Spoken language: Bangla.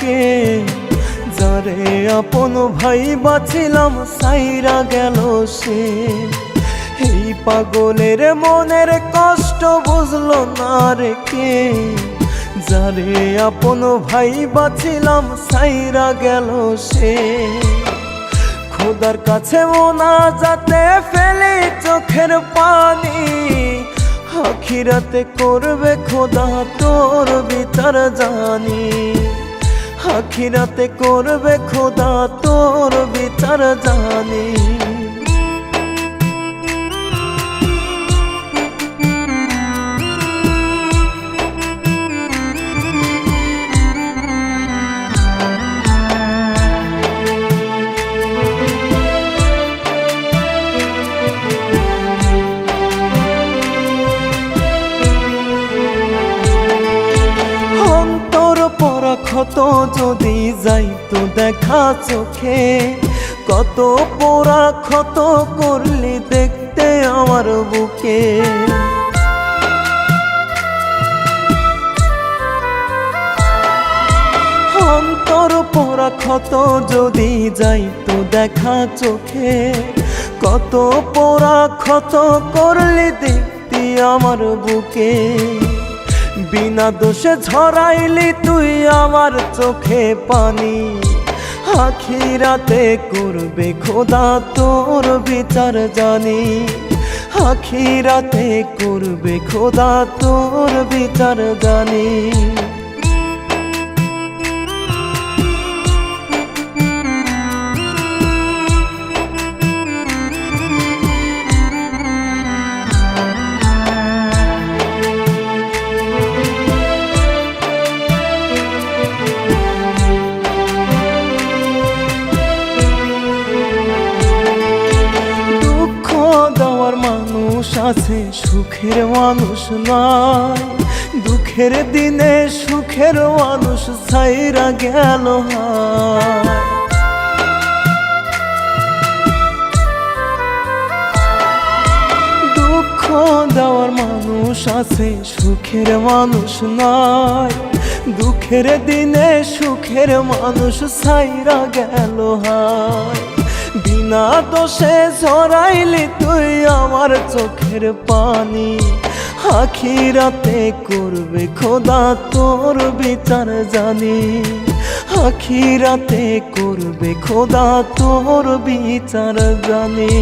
কে? যারে আপন ভাই বাছিলাম সাইরা গেল সে। এই পাগলের মনের কষ্ট বুঝলো না রে কে? যারে আপন ভাই বাছিলাম সাইরা গেল সে। খোদার কাছে মোনা যাতে ফেলে চোখের পানি। আখিরাতে করবে খোদা তোর বিতার জানি। আখিরাতে করবে খোদা তোর বিতার জানি। ক্ষত যদি যাইতো দেখা চোখে, কত পোড়া ক্ষত করলি দেখতে আমার বুকে। অন্তর পরা ক্ষত যদি যাইতো দেখা চোখে, কত পোড়া ক্ষত করলি দেখতে আমার বুকে। বিনা দোষে ঝরাইলি তুই আমার চোখে পানি। আখিরাতে করবে খোদা তোর বিচার জানি। আখিরাতে করবে খোদা তোর বিচার জানি। আছে সুখের মানুষ নয়, দুঃখের দিনে সুখের মানুষ ছাইরা গেল। দুঃখ দেওয়ার মানুষ আছে, সুখের মানুষ নয়, দুঃখের দিনে সুখের মানুষ সাইরা গেল হায় বিনা দোষে ঝরাইলি তুই আমার চোখের পানি। আখিরাতে করবে খোদা তোর বিচার জানি। আখিরাতে করবে খোদা তোর বিচার জানি।